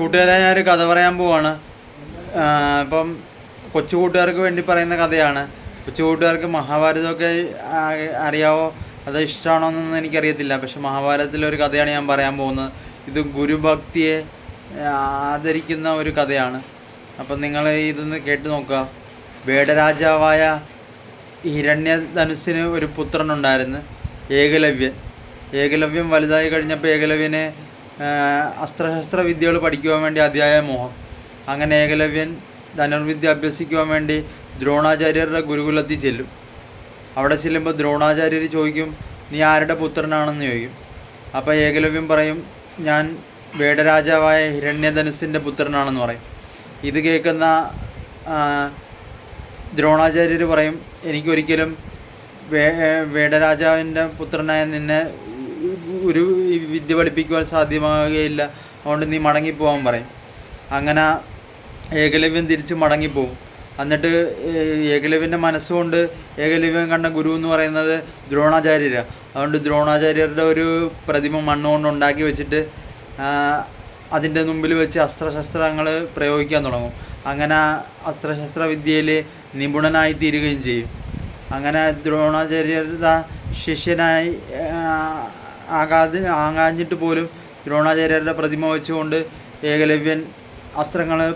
കൂട്ടുകാരെ ഞാനൊരു കഥ പറയാൻ പോവാണ്. ഇപ്പം കൊച്ചു കൂട്ടുകാർക്ക് വേണ്ടി പറയുന്ന കഥയാണ്. കൊച്ചു കൂട്ടുകാർക്ക് മഹാഭാരതമൊക്കെ അറിയാവോ? അത് ഇഷ്ടമാണോ എന്നൊന്നും എനിക്കറിയത്തില്ല. പക്ഷെ മഹാഭാരതത്തിലൊരു കഥയാണ് ഞാൻ പറയാൻ പോകുന്നത്. ഇത് ഗുരുഭക്തിയെ ആദരിക്കുന്ന ഒരു കഥയാണ്. അപ്പം നിങ്ങൾ ഇതൊന്ന് കേട്ട് നോക്കുക. വേടരാജാവായ ഹിരണ്യധനുസിന് ഒരു പുത്രനുണ്ടായിരുന്നു. ഏകലവ്യൻ. ഏകലവ്യം വലുതായി കഴിഞ്ഞപ്പോൾ ഏകലവ്യന് അസ്ത്രശസ്ത്ര വിദ്യകൾ പഠിക്കുവാൻ വേണ്ടി അതിയായ മോഹം. അങ്ങനെ ഏകലവ്യൻ ധനുർവിദ്യ അഭ്യസിക്കുവാൻ വേണ്ടി ദ്രോണാചാര്യരുടെ ഗുരുകുലത്തിൽ ചെല്ലും. അവിടെ ചെല്ലുമ്പോൾ ദ്രോണാചാര്യർ ചോദിക്കും നീ ആരുടെ പുത്രനാണെന്ന് ചോദിക്കും. അപ്പോൾ ഏകലവ്യൻ പറയും ഞാൻ വേടരാജാവായ ഹിരണ്യധനുസിന്റെ പുത്രനാണെന്ന് പറയും. ഇത് കേൾക്കുന്ന ദ്രോണാചാര്യർ പറയും എനിക്കൊരിക്കലും വേ വേടരാജാവിന്റെ പുത്രനായ നിന്നെ ഒരു വിദ്യ പഠിപ്പിക്കുവാൻ സാധ്യമാകുകയില്ല. അതുകൊണ്ട് നീ മടങ്ങിപ്പോവാൻ പറയും. അങ്ങനെ ഏകലവ്യൻ തിരിച്ച് മടങ്ങിപ്പോവും എന്നിട്ട് ഏകലവ്യന്റെ മനസ്സുകൊണ്ട് ഏകലവ്യൻ കണ്ട ഗുരു എന്ന് പറയുന്നത് ദ്രോണാചാര്യരാണ് അതുകൊണ്ട് ദ്രോണാചാര്യരുടെ ഒരു പ്രതിമ മണ്ണുകൊണ്ട് ഉണ്ടാക്കി വെച്ചിട്ട് അതിന്റെ മുമ്പിൽ വെച്ച് അസ്ത്രശസ്ത്രങ്ങൾ പ്രയോഗിക്കാൻ തുടങ്ങും. അങ്ങനെ അസ്ത്രശസ്ത്ര വിദ്യയിൽ നിപുണനായി തീരുകയും ചെയ്യും. അങ്ങനെ ദ്രോണാചാര്യരുടെ ശിഷ്യനായി ആകാതെ ആകാഞ്ഞിട്ട് പോലും ദ്രോണാചാര്യരുടെ പ്രതിമ വെച്ചുകൊണ്ട് ഏകലവ്യൻ അസ്ത്രങ്ങൾ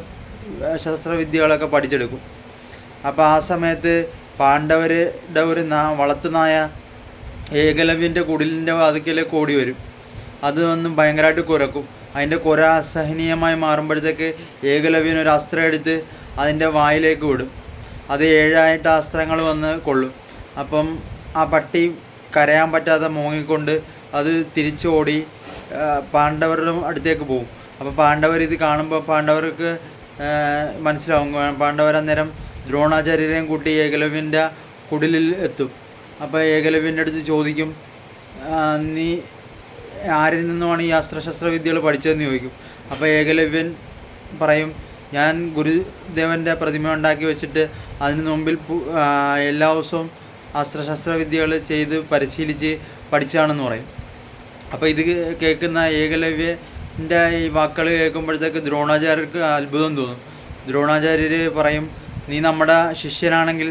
ശസ്ത്രവിദ്യകളൊക്കെ പഠിച്ചെടുക്കും. അപ്പോൾ ആ സമയത്ത് പാണ്ഡവരുടെ ഒരു നാ വളർത്തുനായ ഏകലവ്യന്റെ കുടിലിന്റെ വാതിക്കലേക്ക് ഓടി വരും. അത് വന്ന് ഭയങ്കരമായിട്ട് കുരക്കും. അതിന്റെ കുര അസഹനീയമായി മാറുമ്പോഴത്തേക്ക് ഏകലവ്യൻ ഒരു അസ്ത്രം എടുത്ത് അതിന്റെ വായിലേക്ക് വിടും. അത് ഏഴായിട്ട് അസ്ത്രങ്ങൾ വന്ന് കൊള്ളും. അപ്പം ആ പട്ടി കരയാൻ പറ്റാതെ മോങ്ങിക്കൊണ്ട് അത് തിരിച്ചോടി പാണ്ഡവരുടെ അടുത്തേക്ക് പോകും അപ്പോൾ പാണ്ഡവർ ഇത് കാണുമ്പോൾ പാണ്ഡവർക്ക് മനസ്സിലാവും. പാണ്ഡവർ അന്നേരം ദ്രോണാചാര്യരെയും കൂട്ടി ഏകലവ്യന്റെ കുടിലിൽ എത്തും. അപ്പോൾ ഏകലവ്യന്റെ അടുത്ത് ചോദിക്കും നീ ആരിൽ നിന്നുമാണ് ഈ അസ്ത്രശസ്ത്ര വിദ്യകൾ പഠിച്ചതെന്ന് ചോദിക്കും. അപ്പോൾ ഏകലവ്യൻ പറയും ഞാൻ ഗുരുദേവന്റെ പ്രതിമ ഉണ്ടാക്കി വെച്ചിട്ട് അതിന് മുമ്പിൽ എല്ലാ ദിവസവും അസ്ത്രശസ്ത്ര വിദ്യകൾ ചെയ്ത് പരിശീലിച്ച് പഠിച്ചതാണെന്ന് പറയും. അപ്പോൾ ഇത് കേൾക്കുന്ന ഏകലവ്യന്റെ ഈ വാക്കുകൾ കേൾക്കുമ്പോഴത്തേക്ക് ദ്രോണാചാര്യർക്ക് അത്ഭുതം തോന്നും. ദ്രോണാചാര്യർ പറയും നീ നമ്മുടെ ശിഷ്യനാണെങ്കിൽ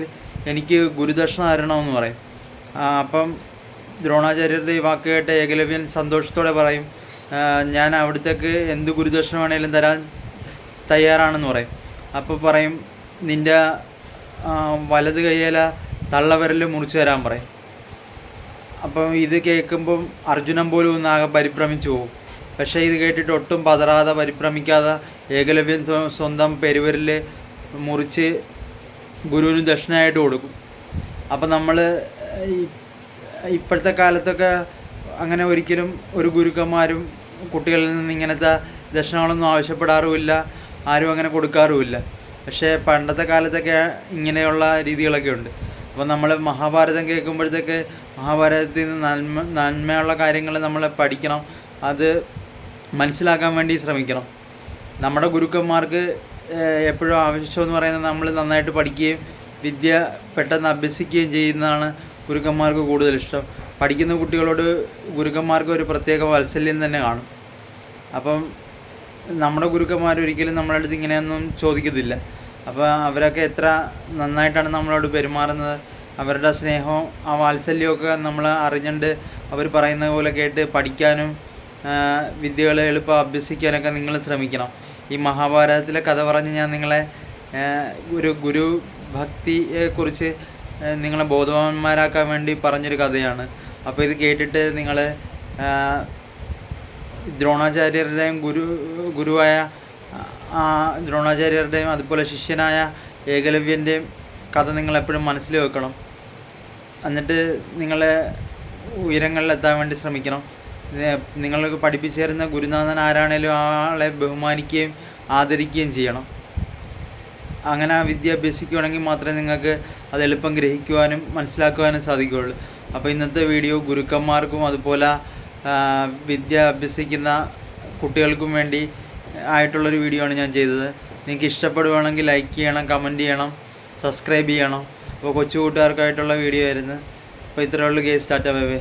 എനിക്ക് ഗുരുദർശനം തരണമെന്ന് പറയും. അപ്പം ദ്രോണാചാര്യരുടെ ഈ വാക്ക് കേട്ട ഏകലവ്യൻ സന്തോഷത്തോടെ പറയും ഞാൻ അവിടത്തേക്ക് എന്ത് ഗുരുദർശനം വേണേലും തരാൻ തയ്യാറാണെന്ന് പറയും. അപ്പോൾ പറയും നിന്റെ വലത് കയ്യേല തള്ളവരൽ മുറിച്ചു തരാൻ പറയും. അപ്പം ഇത് കേൾക്കുമ്പം അർജുനൻ പോലും ഒന്ന് ആകെ പരിഭ്രമിച്ചു പോകും. പക്ഷേ ഇത് കേട്ടിട്ട് ഒട്ടും പതറാതെ പരിഭ്രമിക്കാതെ ഏകലവ്യൻ സ്വന്തം പെരുവരിൽ മുറിച്ച് ഗുരുവിന് ദക്ഷിണയായിട്ട് കൊടുക്കും. അപ്പം നമ്മൾ ഇപ്പോഴത്തെ കാലത്തൊക്കെ അങ്ങനെ ഒരിക്കലും ഒരു ഗുരുക്കന്മാരും കുട്ടികളിൽ നിന്ന് ഇങ്ങനത്തെ ദക്ഷിണകളൊന്നും ആവശ്യപ്പെടാറുമില്ല ആരും അങ്ങനെ കൊടുക്കാറുമില്ല. പക്ഷേ പണ്ടത്തെ കാലത്തൊക്കെ ഇങ്ങനെയുള്ള രീതികളൊക്കെ ഉണ്ട്. അപ്പോൾ നമ്മൾ മഹാഭാരതം കേൾക്കുമ്പോഴത്തേക്ക് മഹാഭാരതത്തിൽ നിന്ന് നന്മ നന്മയുള്ള കാര്യങ്ങൾ നമ്മൾ പഠിക്കണം. അത് മനസ്സിലാക്കാൻ വേണ്ടി ശ്രമിക്കണം. നമ്മുടെ ഗുരുക്കന്മാർക്ക് എപ്പോഴും ആവശ്യം എന്ന് പറയുന്നത് നമ്മൾ നന്നായിട്ട് പഠിക്കുകയും വിദ്യ പെട്ടെന്ന് അഭ്യസിക്കുകയും ചെയ്യുന്നതാണ് ഗുരുക്കന്മാർക്ക് കൂടുതൽ ഇഷ്ടം. പഠിക്കുന്ന കുട്ടികളോട് ഗുരുക്കന്മാർക്ക് ഒരു പ്രത്യേക വാത്സല്യം തന്നെ കാണും. അപ്പം നമ്മുടെ ഗുരുക്കന്മാർ ഒരിക്കലും നമ്മളടുത്ത് ഇങ്ങനെയൊന്നും ചോദിക്കത്തില്ല. അപ്പോൾ അവരൊക്കെ എത്ര നന്നായിട്ടാണ് നമ്മളോട് പെരുമാറുന്നത്. അവരുടെ സ്നേഹവും ആ വാത്സല്യമൊക്കെ നമ്മൾ അറിഞ്ഞുകൊണ്ട് അവർ പറയുന്ന പോലെ കേട്ട് പഠിക്കാനും വിദ്യകൾ എളുപ്പം അഭ്യസിക്കാനൊക്കെ നിങ്ങൾ ശ്രമിക്കണം. ഈ മഹാഭാരതത്തിലെ കഥ പറഞ്ഞ് ഞാൻ നിങ്ങളെ ഒരു ഗുരു ഭക്തിയെക്കുറിച്ച് നിങ്ങളെ ബോധവാന്മാരാക്കാൻ വേണ്ടി പറഞ്ഞൊരു കഥയാണ്. അപ്പോൾ ഇത് കേട്ടിട്ട് നിങ്ങൾ ദ്രോണാചാര്യരുടെയും ഗുരു ഗുരുവായ ദ്രോണാചാര്യരുടെയും അതുപോലെ ശിഷ്യനായ ഏകലവ്യന്റെയും കഥ നിങ്ങൾ എപ്പോഴും മനസ്സിൽ വെക്കണം. എന്നിട്ട് നിങ്ങളെ ഉയരങ്ങളിലെത്താൻ വേണ്ടി ശ്രമിക്കണം. നിങ്ങൾക്ക് പഠിപ്പിച്ചു തരുന്ന ഗുരുനാഥൻ ആരാണേലും ആളെ ബഹുമാനിക്കുകയും ആദരിക്കുകയും ചെയ്യണം. അങ്ങനെ ആ വിദ്യ അഭ്യസിക്കുകയാണെങ്കിൽ മാത്രമേ നിങ്ങൾക്ക് അത് എളുപ്പം ഗ്രഹിക്കുവാനും മനസ്സിലാക്കുവാനും സാധിക്കുകയുള്ളൂ. അപ്പോൾ ഇന്നത്തെ വീഡിയോ ഗുരുക്കന്മാർക്കും അതുപോലെ ആ, വിദ്യ അഭ്യസിക്കുന്ന കുട്ടികൾക്കും വേണ്ടി ആയിട്ടുള്ളൊരു വീഡിയോ ആണ് ഞാൻ ചെയ്തത്. നിങ്ങൾക്ക് ഇഷ്ടപ്പെടുവാണെങ്കിൽ ലൈക്ക് ചെയ്യണം കമന്റ് ചെയ്യണം സബ്സ്ക്രൈബ് ചെയ്യണം. അപ്പോൾ കൊച്ചു കൂട്ടുകാർക്കായിട്ടുള്ള വീഡിയോ ആയിരുന്നു. അപ്പോൾ ഇത്രയേ ഉള്ളൂ കേസ് ടാറ്റ ബൈ ബൈ